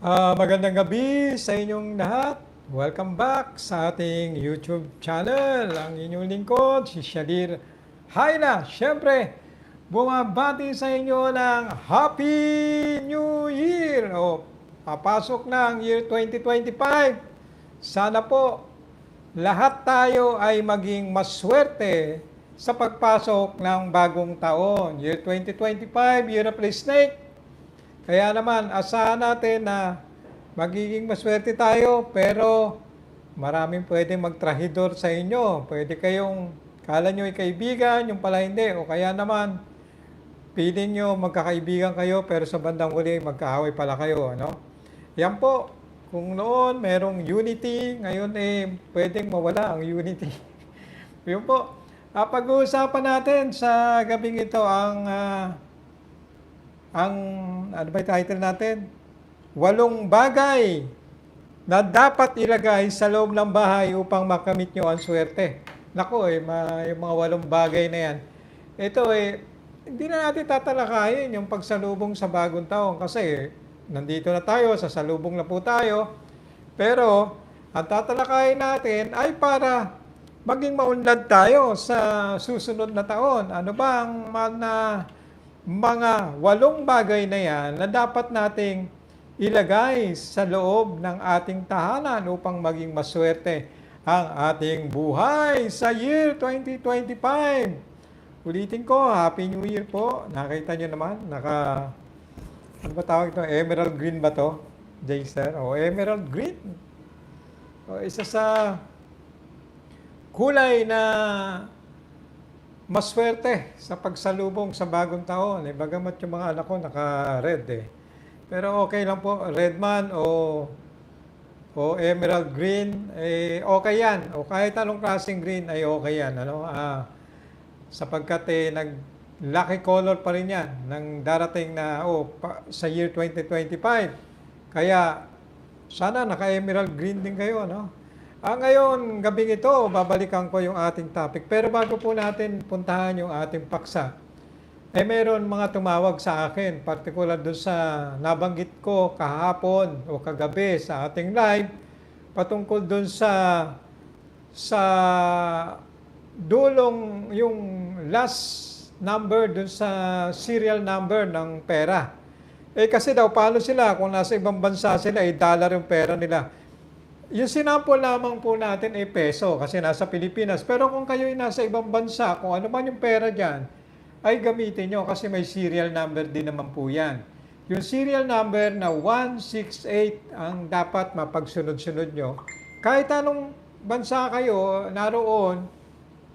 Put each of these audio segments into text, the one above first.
Ah, magandang gabi sa inyong lahat. Welcome back sa ating YouTube channel. Ang inyong lingkod, si Shadir Hayla. Siyempre, bumabati sa inyo ng Happy New Year! O, papasok na ang year 2025. Sana po, lahat tayo ay maging maswerte sa pagpasok ng bagong taon. Year 2025, Year of the Snake. Kaya naman, asahan natin na magiging maswerte tayo, pero maraming pwede magtrahidor sa inyo. Pwede kayong, kala nyo ay kaibigan, yung pala hindi. O kaya naman, piling nyo magkakaibigan kayo, pero sa bandang huli, magkaaway pala kayo. Ano? Yan po, kung noon merong unity, ngayon eh, pwedeng mawala ang unity. Yun po. Ah, pag-uusapan natin sa gabing ito ang ah, ang ano ba title natin? Walong bagay na dapat ilagay sa loob ng bahay upang makamit nyo ang swerte. Nako eh, ma, yung mga walong bagay na yan. Ito eh, hindi na natin tatalakayin yung pagsalubong sa bagong taon kasi nandito na tayo, sa salubong na po tayo. Pero, ang tatalakayin natin ay para maging maunlad tayo sa susunod na taon. Ano ba ang mga, mga walong bagay na yan na dapat nating ilagay sa loob ng ating tahanan upang maging maswerte ang ating buhay sa year 2025. Ulitin ko, Happy New Year po. Nakita nyo naman, naka, ano ba tawag ito? Emerald green ba to? Jason? O, emerald green. O, isa sa kulay na maswerte sa pagsalubong sa bagong taon. Eh, bagamat yung mga anak ko naka-red eh. Pero okay lang po, red man o o emerald green, eh, okay yan. O kahit anong klaseng green ay okay yan. Ano? Ah, sapagkat eh, nag lucky color pa rin yan ng darating na oh, pa, sa year 2025. Kaya sana naka-emerald green din kayo. No? Ah, ngayon, gabing ito, babalikan ko yung ating topic. Pero bago po natin puntahan yung ating paksa, eh meron mga tumawag sa akin, particular doon sa nabanggit ko kahapon o kagabi sa ating live, patungkol doon sa sa dulong yung last number doon sa serial number ng pera. Eh kasi daw, paano sila kung nasa ibang bansa sila, eh dollar yung pera nila. Yung sinample lamang po natin ay peso kasi nasa Pilipinas. Pero kung kayo ay nasa ibang bansa, kung ano man yung pera dyan, ay gamitin nyo kasi may serial number din naman po yan. Yung serial number na 168 ang dapat mapagsunod-sunod nyo. Kahit anong bansa kayo naroon,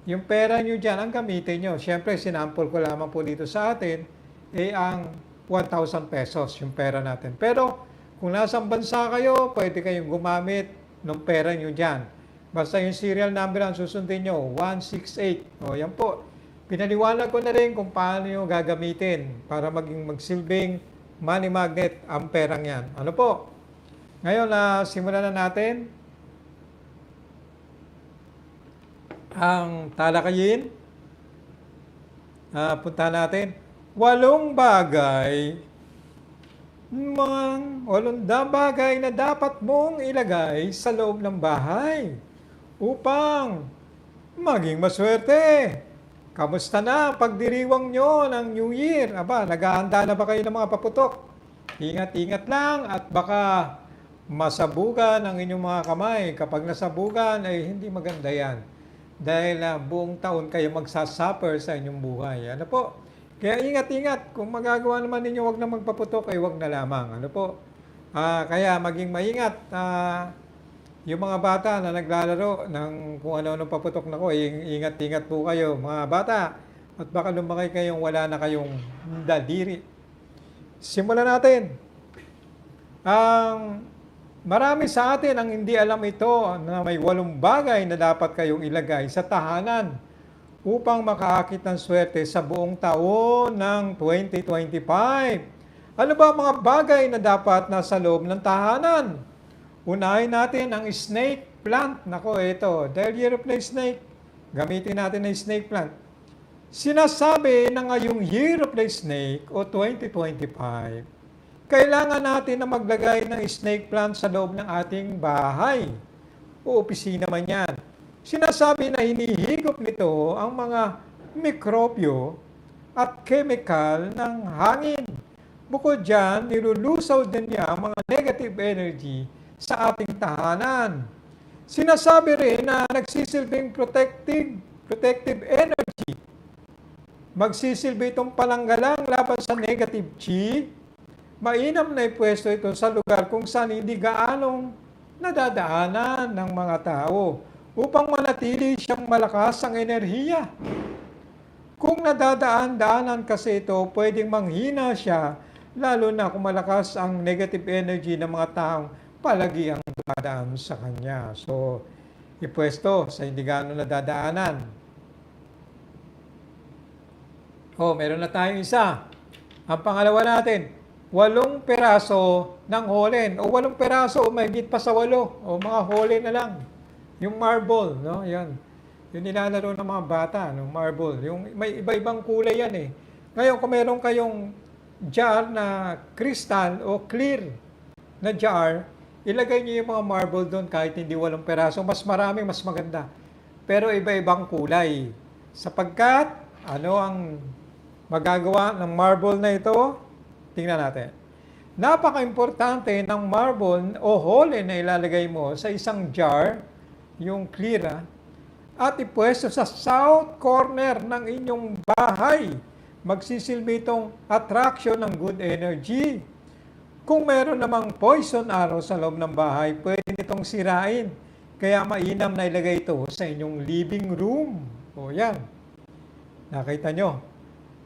yung pera nyo dyan ang gamitin nyo. Siyempre, sinample ko lamang po dito sa atin, eh ang 1,000 pesos yung pera natin. Pero kung nasa bansa kayo, pwede kayong gumamit ng pera nyo dyan. Basta yung serial number ang susundin nyo, 168. O yan po. Pinaliwanag ko na rin kung paano nyo gagamitin para maging magsilbing money magnet ang perang yan. Ano po? Ngayon, na simulan na natin ang talakayin. Ah, punta natin. Walong bagay mga walong da bagay na dapat mong ilagay sa loob ng bahay upang maging maswerte. Kamusta na ang pagdiriwang nyo ng New Year? Aba, naghahanda na ba kayo ng mga paputok? Ingat-ingat lang at baka masabugan ang inyong mga kamay. Kapag nasabugan ay hindi maganda yan. Dahil na buong taon kayo magsasuffer sa inyong buhay. Ano po? Kaya ingat-ingat. Kung magagawa naman ninyo, wag na magpaputok, ay wag na lamang. Ano po? Ah, kaya maging maingat. Ah, yung mga bata na naglalaro ng kung ano-ano paputok na ko, ing- ingat-ingat po kayo, mga bata. At baka lumaki kayong wala na kayong daliri. Simulan natin. Ang marami sa atin ang hindi alam ito na may walong bagay na dapat kayong ilagay sa tahanan upang makaakit ng swerte sa buong taon ng 2025. Ano ba mga bagay na dapat nasa loob ng tahanan? Unahin natin ang snake plant. Nako, ito. Dahil year of the snake, gamitin natin ang snake plant. Sinasabi na ngayong year of the snake o 2025, kailangan natin na maglagay ng snake plant sa loob ng ating bahay o opisina man yan. Sinasabi na hinihigop nito ang mga mikrobyo at chemical ng hangin. Bukod dyan, nilulusaw din niya ang mga negative energy sa ating tahanan. Sinasabi rin na nagsisilbing protective, protective energy. Magsisilbi itong palanggalang laban sa negative chi. Mainam na ipwesto ito sa lugar kung saan hindi gaanong nadadaanan ng mga tao upang manatili siyang malakas ang enerhiya. Kung nadadaan-daanan kasi ito, pwedeng manghina siya, lalo na kung malakas ang negative energy ng mga taong palagi ang dumadaan sa kanya. So, ipwesto sa hindi gaano nadadaanan. Oh, meron na tayong isa. Ang pangalawa natin, walong peraso ng holen. O walong peraso o mahigit pa sa walo. O mga holen na lang. Yung marble, no? Yan. Yung nilalaro ng mga bata, no? marble. Yung may iba-ibang kulay yan eh. Ngayon, kung meron kayong jar na crystal o clear na jar, ilagay niyo yung mga marble doon kahit hindi walong peraso. Mas marami, mas maganda. Pero iba-ibang kulay. Sapagkat, ano ang magagawa ng marble na ito? Tingnan natin. Napaka-importante ng marble o hole na ilalagay mo sa isang jar, yung clear, at ipwesto sa south corner ng inyong bahay. Magsisilbi itong attraction ng good energy. Kung meron namang poison arrow sa loob ng bahay, pwede nitong sirain. Kaya mainam na ilagay ito sa inyong living room. O yan. Nakita nyo?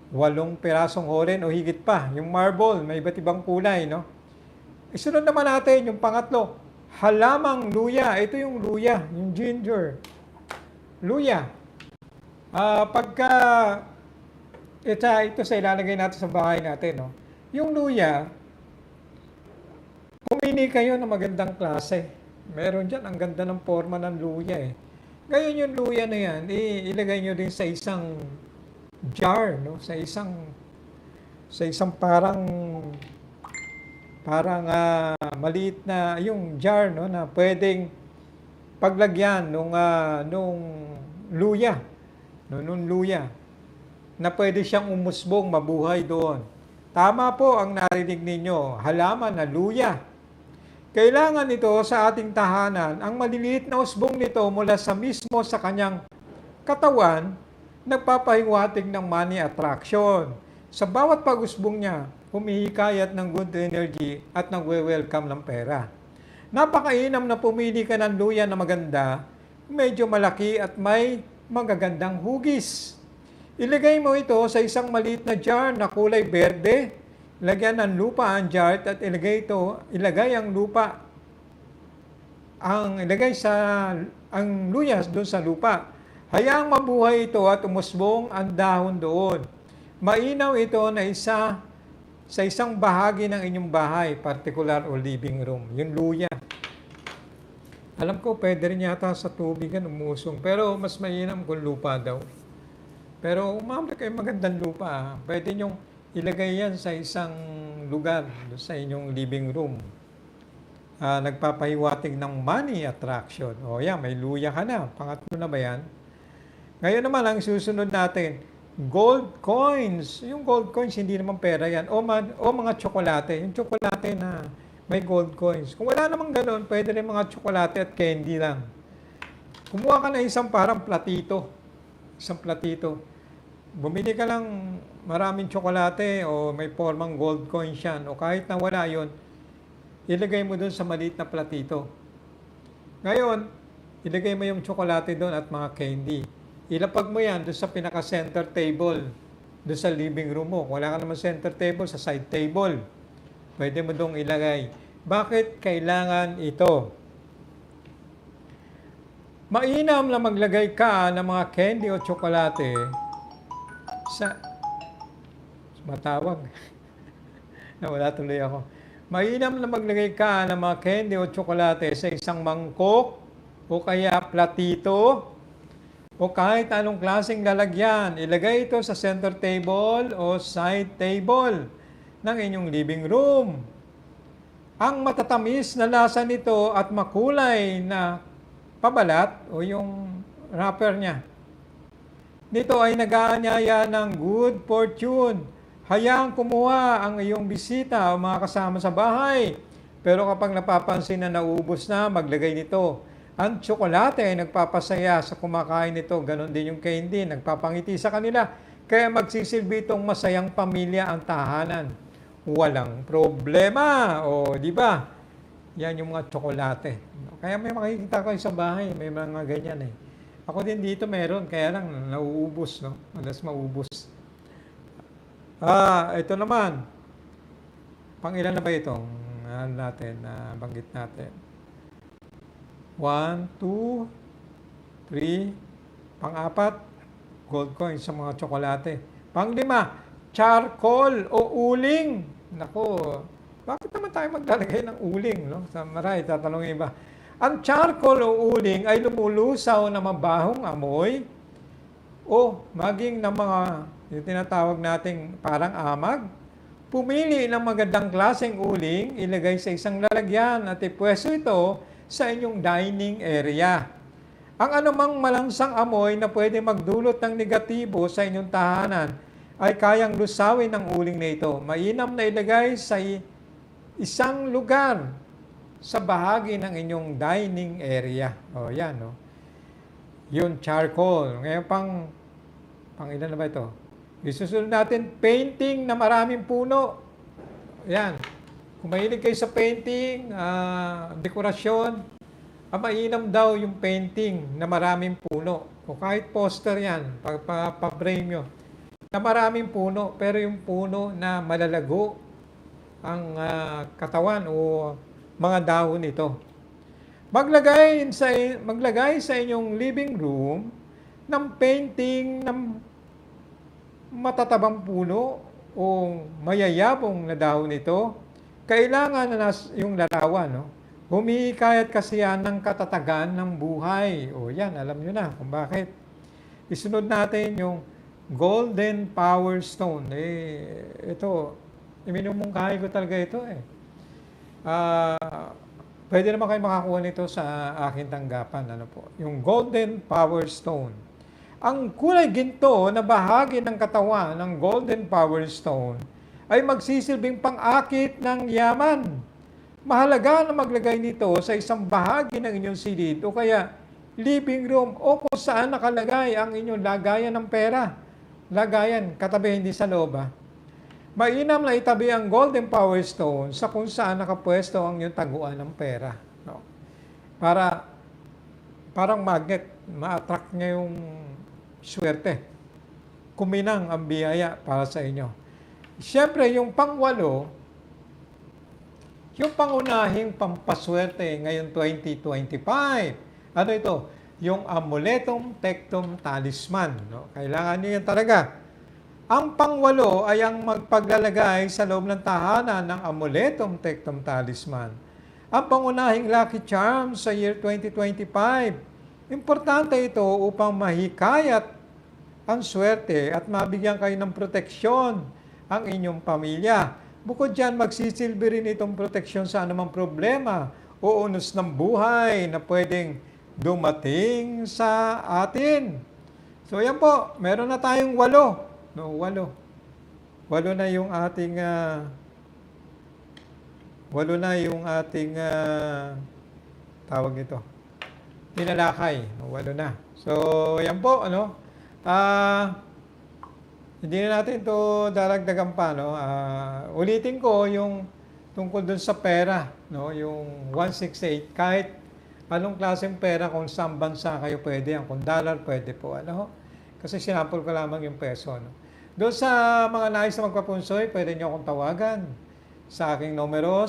Walong pirasong holen o higit pa. Yung marble, may iba't ibang kulay, no? Isunod naman natin yung pangatlo. Halamang luya. Ito yung luya, yung ginger. Luya. Ah, pagka ito, ito sa ilalagay natin sa bahay natin, no? Yung luya, pumili kayo ng magandang klase. Meron dyan, ang ganda ng forma ng luya eh. Ngayon yung luya na yan, ilagay nyo din sa isang jar, no? Sa isang sa isang parang parang ah, maliit na yung jar no na pwedeng paglagyan nung ah, nung luya no nung luya na pwede siyang umusbong mabuhay doon. Tama po ang narinig ninyo, halaman na luya. Kailangan ito sa ating tahanan, ang maliliit na usbong nito mula sa mismo sa kanyang katawan, nagpapahiwatig ng money attraction. Sa bawat pag-usbong niya, humihikayat ng good energy at nagwe-welcome ng pera. Napakainam na pumili ka ng luya na maganda, medyo malaki at may magagandang hugis. Ilagay mo ito sa isang maliit na jar na kulay berde. Lagyan ng lupa ang jar at ilagay ito, ilagay ang lupa ang ilagay sa ang luyas doon sa lupa. Hayaang mabuhay ito at umusbong ang dahon doon. Mainaw ito na isa sa isang bahagi ng inyong bahay, particular o living room, yung luya. Alam ko, pwede rin yata sa tubig yan umusong, pero mas mainam kung lupa daw. Pero umamla kayo magandang lupa, ah. pwede nyong ilagay yan sa isang lugar, sa inyong living room. Ah, nagpapahiwatig ng money attraction. O yan, may luya ka na. Pangatlo na ba yan? Ngayon naman, ang susunod natin, gold coins. Yung gold coins, hindi naman pera yan. O, man, o mga tsokolate. Yung tsokolate na may gold coins. Kung wala namang ganun, pwede rin mga tsokolate at candy lang. Kumuha ka na isang parang platito. Isang platito. Bumili ka lang maraming tsokolate o may formang gold coins yan. O kahit na wala yon ilagay mo doon sa maliit na platito. Ngayon, ilagay mo yung tsokolate doon at mga candy. Ilapag mo yan doon sa pinaka-center table, doon sa living room mo. Wala ka naman center table, sa side table. Pwede mo doon ilagay. Bakit kailangan ito? Mainam na maglagay ka ng mga candy o tsokolate sa matawag. Nawala tuloy ako. Mainam na maglagay ka ng mga candy o tsokolate sa isang mangkok o kaya platito o kahit anong klaseng lalagyan. Ilagay ito sa center table o side table. ng inyong living room. Ang matatamis na lasa nito at makulay na pabalat o yung wrapper niya. Nito ay nag-aanyaya ng good fortune. Hayaang kumuha ang iyong bisita o mga kasama sa bahay. Pero kapag napapansin na naubos na, maglagay nito. Ang tsokolate ay nagpapasaya sa kumakain nito. Ganon din yung candy, nagpapangiti sa kanila. Kaya magsisilbi itong masayang pamilya ang tahanan. Walang problema. O, di ba? Yan yung mga tsokolate. Kaya may makikita ko sa bahay, may mga ganyan eh. Ako din dito meron, kaya lang nauubos, no? Malas maubos. Ah, ito naman. Pang ilan na ba itong ano natin, na banggit natin? One, two, three, pang-apat, gold coin sa mga tsokolate. Pang-lima, charcoal o uling. Nako, bakit naman tayo maglalagay ng uling? No? Sa maray, tatanungin iba. Ang charcoal o uling ay lumulusaw na mabahong amoy o maging ng mga yung tinatawag nating parang amag. Pumili ng magandang klaseng uling, ilagay sa isang lalagyan at ipwesto ito sa inyong dining area. Ang anumang malansang amoy na pwede magdulot ng negatibo sa inyong tahanan ay kayang lusawin ng uling na ito. Mainam na ilagay sa isang lugar sa bahagi ng inyong dining area. O, yan, no? Yun, charcoal. Ngayon, pang, pang ilan na ba ito? Isusunod natin, painting na maraming puno. Yan. Kung mahilig kayo sa painting, ah, dekorasyon, ah, mainam daw yung painting na maraming puno. O kahit poster yan, pa, pa, pa-frame nyo. Na maraming puno, pero yung puno na malalago ang ah, katawan o mga dahon nito. Maglagay sa maglagay sa inyong living room ng painting ng matatabang puno o mayayabong na dahon nito. Kailangan na nas, yung larawan, no? Humihikayat kasi yan ng katatagan ng buhay. O yan, alam nyo na kung bakit. Isunod natin yung Golden Power Stone. Eh, ito, iminumungkahi ko talaga ito eh. Ah, pwede naman kayo makakuha nito sa aking tanggapan. Ano po? Yung Golden Power Stone. Ang kulay ginto na bahagi ng katawan ng Golden Power Stone ay magsisilbing pang-akit ng yaman. Mahalaga na maglagay nito sa isang bahagi ng inyong silid o kaya living room o kung saan nakalagay ang inyong lagayan ng pera. Lagayan, katabi hindi sa loob ah. Mainam na itabi ang golden power stone sa kung saan nakapwesto ang iyong taguan ng pera. No? Para, parang magnet, ma-attract niya yung swerte. Kuminang ang biyaya para sa inyo. Siyempre, yung pangwalo, yung pangunahing pampaswerte ngayon 2025. Ano ito? Yung amuletum tectum talisman. No? Kailangan niyo yan talaga. Ang pangwalo ay ang magpaglalagay sa loob ng tahanan ng amuletum tectum talisman. Ang pangunahing lucky charm sa year 2025. Importante ito upang mahikayat ang swerte at mabigyan kayo ng proteksyon ang inyong pamilya. Bukod dyan, magsisilbi rin itong proteksyon sa anumang problema o unos ng buhay na pwedeng dumating sa atin. So yan po, meron na tayong walo. No, walo. Walo na yung ating ah, walo na yung ating ah, tawag nito. Tinalakay. Walo na. So, yan po, ano? Ah, hindi na natin to daragdagan pa, no? Ah, ulitin ko yung tungkol dun sa pera, no? Yung 168, kahit anong klaseng pera, kung saan bansa kayo pwede yan. Kung dollar, pwede po, ano? Kasi sinample ko lamang yung peso, no? Doon sa mga nais na magpapunsoy, pwede nyo akong tawagan sa aking numero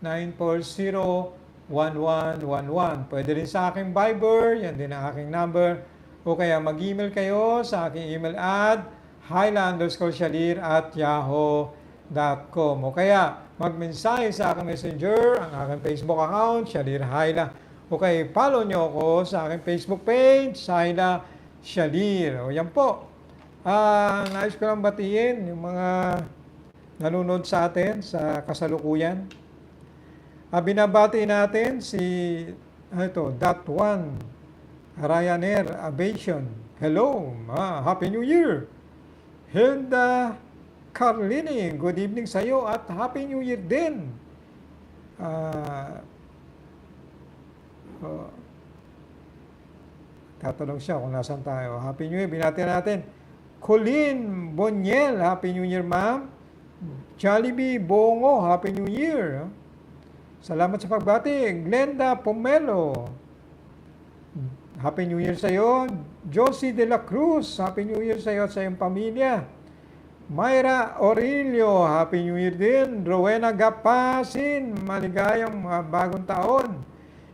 0917-940-1111. Pwede rin sa aking Viber, yan din ang aking number. O kaya mag-email kayo sa aking email ad highland at yahoo.com. O kaya magmensahe sa aking messenger, ang aking Facebook account, Shalir Haila. O kaya follow nyo ako sa aking Facebook page, Haila Shalir. O yan po. Ah, nais ko lang batiin yung mga nanonood sa atin sa kasalukuyan. Ah, binabati natin si ano ito, Dot One, Ryanair Aviation. Hello, ah, Happy New Year! Hilda Carlini, good evening sa iyo at Happy New Year din. Ah, oh, tatanong siya kung nasan tayo. Happy New Year, binati natin. Colleen Boniel, Happy New Year, ma'am. Jollibee Bongo, Happy New Year. Salamat sa pagbati. Glenda Pomelo, Happy New Year sa iyo. Josie De La Cruz, Happy New Year sa iyo at sa iyong pamilya. Myra Aurelio, Happy New Year din. Rowena Gapasin, maligayang bagong taon.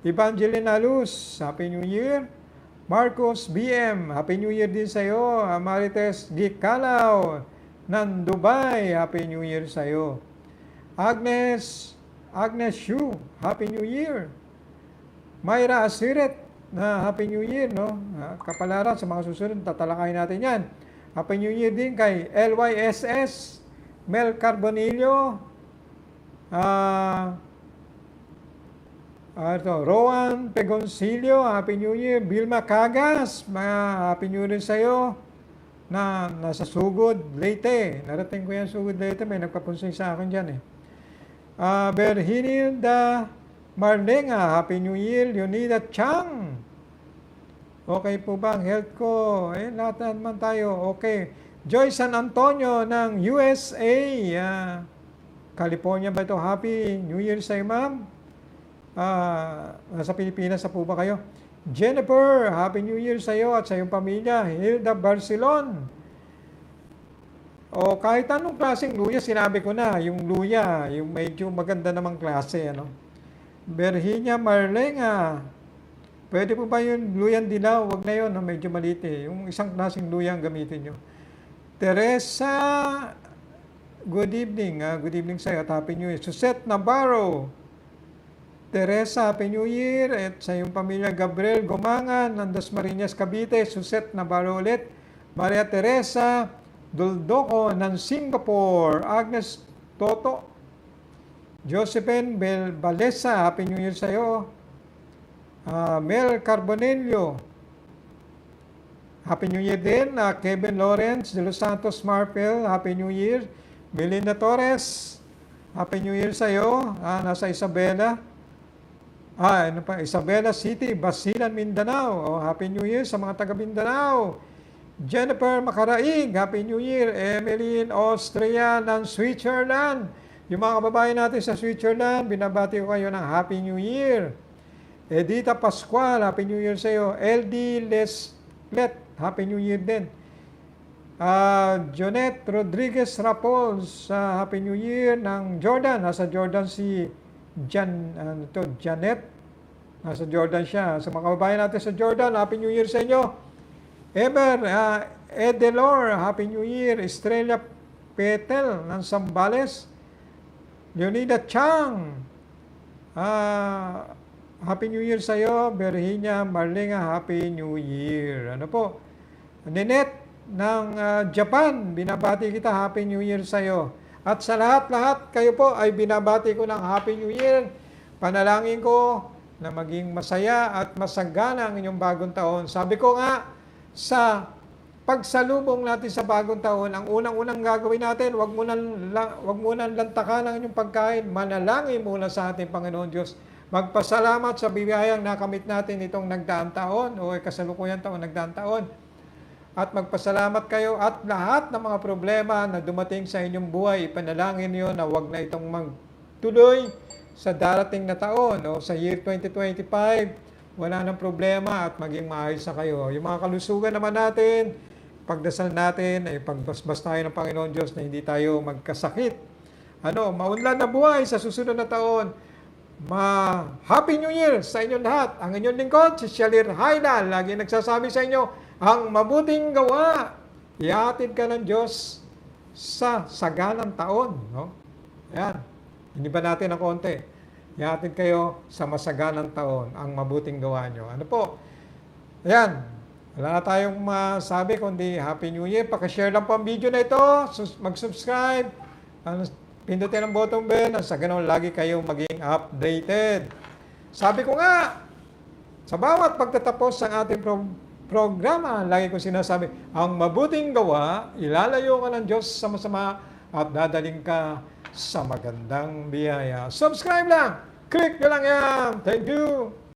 Evangelina Luz, Happy New Year. Marcos BM, Happy New Year din sa iyo. Marites Gikalaw, ng Dubai, Happy New Year sa iyo. Agnes, Agnes Shu, Happy New Year. Myra Asiret, na Happy New Year, no? Ah, Kapalaran sa mga susunod, tatalakayin natin yan. Happy New Year din kay LYSS, Mel Carbonillo, ah, ah, ito, Rowan Pegoncillo, Happy New Year. Vilma Cagas, mga Happy New Year sa iyo na nasa Sugod, Leyte. Narating ko yan Sugod, Leyte. May nagpapunsay sa akin dyan eh. Uh, Berhinilda Marlenga, Happy New Year. Leonida Chang. Okay po ba ang health ko? Eh, lahat na naman tayo. Okay. Joy San Antonio ng USA. ah, California ba ito? Happy New Year sa iyo, ma'am. Ah, nasa Pilipinas na po ba kayo? Jennifer, Happy New Year sa iyo at sa iyong pamilya. Hilda Barcelon. O kahit anong klaseng luya, sinabi ko na, yung luya, yung medyo maganda namang klase, ano. Virginia Marlenga. Pwede po ba yung luyang dilaw? Huwag na yun, medyo maliit. Yung isang klaseng luya ang gamitin nyo. Teresa, good evening. ah. good evening sa iyo at Happy New Year. Susette Navarro. Teresa, Happy New Year. At sa iyong pamilya, Gabriel Gomangan, Nandas Marinas, Cavite. Susette Navarro ulit. Maria Teresa Duldoco ng Singapore. Agnes Toto. Josephine Bel Balesa, Happy New Year sa iyo. Ah, Mel Carbonello. Happy New Year din. Ah, Kevin Lawrence de Los Santos Marpel, Happy New Year. Melinda Torres, Happy New Year sa iyo. Ah, nasa Isabela. Ah, ano pa? Isabela City, Basilan, Mindanao. Oh, Happy New Year sa mga taga Mindanao. Jennifer Macaraig, Happy New Year. Emeline Austria ng Switzerland. Yung mga kababayan natin sa Switzerland, binabati ko kayo ng Happy New Year. Edita Pascual, Happy New Year sa iyo. LD Leslet, Happy New Year din. Ah, Jonette Rodriguez Rapols, sa Happy New Year ng Jordan. Nasa Jordan si Jan, ano to, Janet. Nasa Jordan siya. Sa mga kababayan natin sa Jordan, Happy New Year sa inyo. Ever, ah, Edelor, Happy New Year. Estrella Petel ng Sambales. Leonida Chang, ah, Happy New Year sa iyo. Virginia Marlinga, Happy New Year. Ano po? Ninette ng ah, Japan, binabati kita Happy New Year sa iyo. At sa lahat-lahat, kayo po ay binabati ko ng Happy New Year. Panalangin ko na maging masaya at masagana ang inyong bagong taon. Sabi ko nga, sa pagsalubong natin sa bagong taon, ang unang-unang gagawin natin, wag muna wag muna lantakan ang inyong pagkain, manalangin muna sa ating Panginoon Diyos. Magpasalamat sa bibiyayang nakamit natin itong nagdaang taon o kasalukuyan taon, nagdaang taon. At magpasalamat kayo at lahat ng mga problema na dumating sa inyong buhay, ipanalangin niyo na wag na itong magtuloy sa darating na taon o sa year 2025. Wala nang problema at maging maayos na kayo. Yung mga kalusugan naman natin, pagdasal natin ay pagbasbas tayo ng Panginoon Diyos na hindi tayo magkasakit. Ano, maunlad na buhay sa susunod na taon. Ma Happy New Year sa inyong lahat. Ang inyong lingkod, si Shalir Haida, lagi nagsasabi sa inyo, ang mabuting gawa, ihatid ka ng Diyos sa saganang taon. No? Ayan. Hindi ba natin ng konti? Ihatid kayo sa masaganang taon, ang mabuting gawa nyo. Ano po? Ayan. Wala na tayong masabi kundi Happy New Year. Pakishare lang po ang video na ito. Mag-subscribe. Ano, Pindutin ang button bell. Sa ganun, lagi kayong maging updated. Sabi ko nga, sa bawat pagtatapos ng ating pro- programa, lagi ko sinasabi, ang mabuting gawa, ilalayo ka ng Diyos sa masama at dadaling ka sa magandang biyaya. Subscribe lang! Click nyo lang yan! Thank you!